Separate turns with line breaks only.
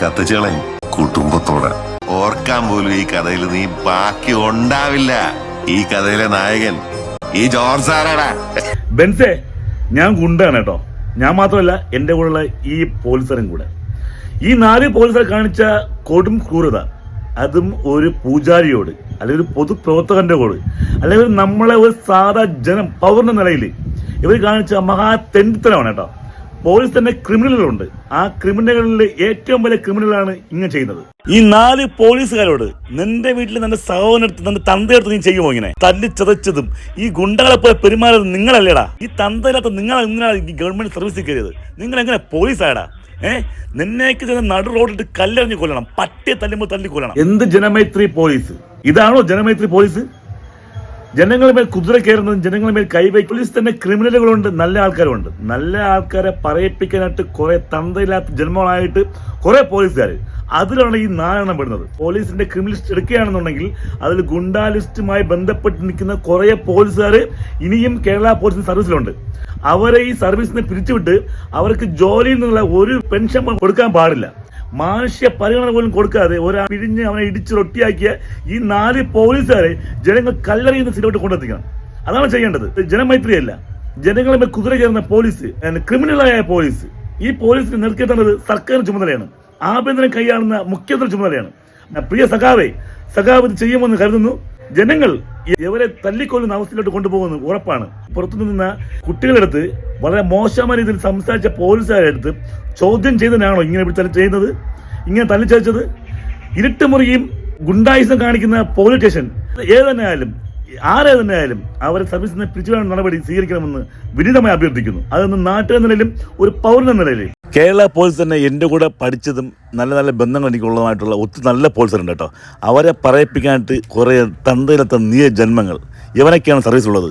കത്തിച്ചളൻ കുടുംബത്തോടെ. ഓർക്കാൻ പോലും ഈ കഥയിൽ നീ ബാക്കി ഉണ്ടാവില്ല. ഈ കഥയിലെ നായകൻ ഈ ജോർജ് ആരാടാ?
ബെൻസേ ഞാൻ ഗുണ്ടാണ് കേട്ടോ. ഞാൻ മാത്രമല്ല എന്റെ കൂടെയുള്ള ഈ പോലീസറും കൂടെ. ഈ നാല് പോലീസർ കാണിച്ച കൊടും ക്രൂരത അതും ഒരു പൂജാരിയോട് അല്ലെങ്കിൽ ഒരു പൊതുപ്രവർത്തകന്റെ കൂടെ അല്ലെങ്കിൽ നമ്മളെ ഒരു സാധാ ജനം പൗരന്റെ നിലയിൽ ഇവർ കാണിച്ച മഹാ തെണ്ടിത്തരമാണ് കേട്ടോ. പോലീസ് തന്നെ ക്രിമിനലുകളുണ്ട്. ആ ക്രിമിനലുകളിൽ ഏറ്റവും വലിയ ക്രിമിനലാണ് ഇങ്ങനെ ചെയ്യുന്നത്. ഈ നാല് പോലീസുകാരോട് നിന്റെ വീട്ടിൽ നിന്റെ സഹോദരടുത്ത് നിന്റെ തന്തയെടുത്ത് നീ ചെയ്യുമോ ഇങ്ങനെ? തല്ലി ചതച്ചതും ഈ ഗുണ്ടകളെ പോലെ പെരുമാറുന്നത് നിങ്ങളല്ലേടാ. ഈ തന്തയില്ലാത്ത നിങ്ങൾ എങ്ങനെയാണ് ഈ ഗവൺമെന്റ് സർവീസിൽ കയറിയത്. നിങ്ങൾ എങ്ങനെ പോലീസായടാ? ഏഹ് നിന്നേക്ക് ചെന്ന് നടു റോഡിട്ട് കല്ലെറിഞ്ഞ് കൊല്ലണം. പട്ടിയെ തല്ലുമ്പോൾ തല്ലി കൊല്ലണം എന്ത് ജനമൈത്രി പോലീസ്? ഇതാണോ ജനമൈത്രി പോലീസ്? ജനങ്ങളുടെ മേൽ കുതിര കയറുന്നതും ജനങ്ങളുടെ മേൽ കൈവയ്ക്കും പോലീസ് തന്നെ ക്രിമിനലുകളുണ്ട്. നല്ല ആൾക്കാരുണ്ട്. നല്ല ആൾക്കാരെ പറയിപ്പിക്കാനായിട്ട് കുറെ തന്തയില്ലാത്ത ജന്മങ്ങളായിട്ട് കുറെ പോലീസുകാർ അതിലാണ് ഈ നാലെണ്ണം പെടുന്നത്. പോലീസിന്റെ ക്രിമിനൽ ലിസ്റ്റ് എടുക്കുകയാണെന്നുണ്ടെങ്കിൽ അതിൽ ഗുണ്ടാ ലിസ്റ്റുമായി ബന്ധപ്പെട്ട് നിൽക്കുന്ന കുറെ പോലീസുകാർ ഇനിയും കേരള പോലീസിന്റെ സർവീസിലുണ്ട്. അവരെ ഈ സർവീസിനെ പിരിച്ചുവിട്ട് അവർക്ക് ജോലിയിൽ നിന്നുള്ള ഒരു പെൻഷൻ കൊടുക്കാൻ പാടില്ല. മാനുഷ്യ പരിഗണന പോലും കൊടുക്കാതെ ഒരാൾ പിഴിഞ്ഞ് അവനെ ഇടിച്ച് റൊട്ടിയാക്കിയ ഈ നാല് പോലീസുകാരെ ജനങ്ങൾ കല്ലെറിയുന്ന സ്ഥിരമായിട്ട് കൊണ്ടെത്തിക്കണം. അതാണ് ചെയ്യേണ്ടത്. ജനമൈത്രിയല്ല. ജനങ്ങളെ മേൽ കുതിര കയറുന്ന പോലീസ് ക്രിമിനലായ പോലീസ്. ഈ പോലീസിനെ നിർത്തിയിട്ടുള്ളത് സർക്കാർ ചുമതലയാണ്. ആഭ്യന്തരം കൈയാളുന്ന മുഖ്യമന്ത്രി ചുമതലയാണ്. പ്രിയ സഖാവേ സഖാവ് ഇത് ചെയ്യുമെന്ന് കരുതുന്നു. ജനങ്ങൾ ഇവരെ തല്ലിക്കൊല്ലുന്ന അവസ്ഥയിലോട്ട് കൊണ്ടുപോകുന്നു ഉറപ്പാണ്. പുറത്തു നിന്ന കുട്ടികളെടുത്ത് വളരെ മോശമായ രീതിയിൽ സംസാരിച്ച പോലീസുകാരെ അടുത്ത് ചോദ്യം ചെയ്തതിനാണോ ഇങ്ങനെ ഇവിടെ ചെയ്യുന്നത്? ഇങ്ങനെ തല്ലിച്ചതച്ചത് ഇരുട്ടുമുറിയും ഗുണ്ടായുസം കാണിക്കുന്ന പോലീസ് സ്റ്റേഷൻ. ഏത് തന്നെ ആയാലും ആരെ തന്നെ ആയാലും അവരെ സർവീസിൽ നിന്ന് പിരിച്ചുവിടാൻ നടപടി സ്വീകരിക്കണമെന്ന് വിനീതമായി അഭ്യർത്ഥിക്കുന്നു. അതൊന്ന് നാട്ടിലെ നിലയിലും ഒരു പൗരൻ എന്ന നിലയിലും. കേരള പോലീസ് തന്നെ എന്റെ കൂടെ പഠിച്ചതും നല്ല നല്ല ബന്ധങ്ങൾ എനിക്കുള്ളതുമായിട്ടുള്ള ഒത്തിരി നല്ല പോലീസുണ്ട് കേട്ടോ. അവരെ പറയിപ്പിക്കാനായിട്ട് കുറേ തന്തയിലത്തെ നീയ ജന്മങ്ങൾ ഇവനൊക്കെയാണ് സർവീസ് ഉള്ളത്.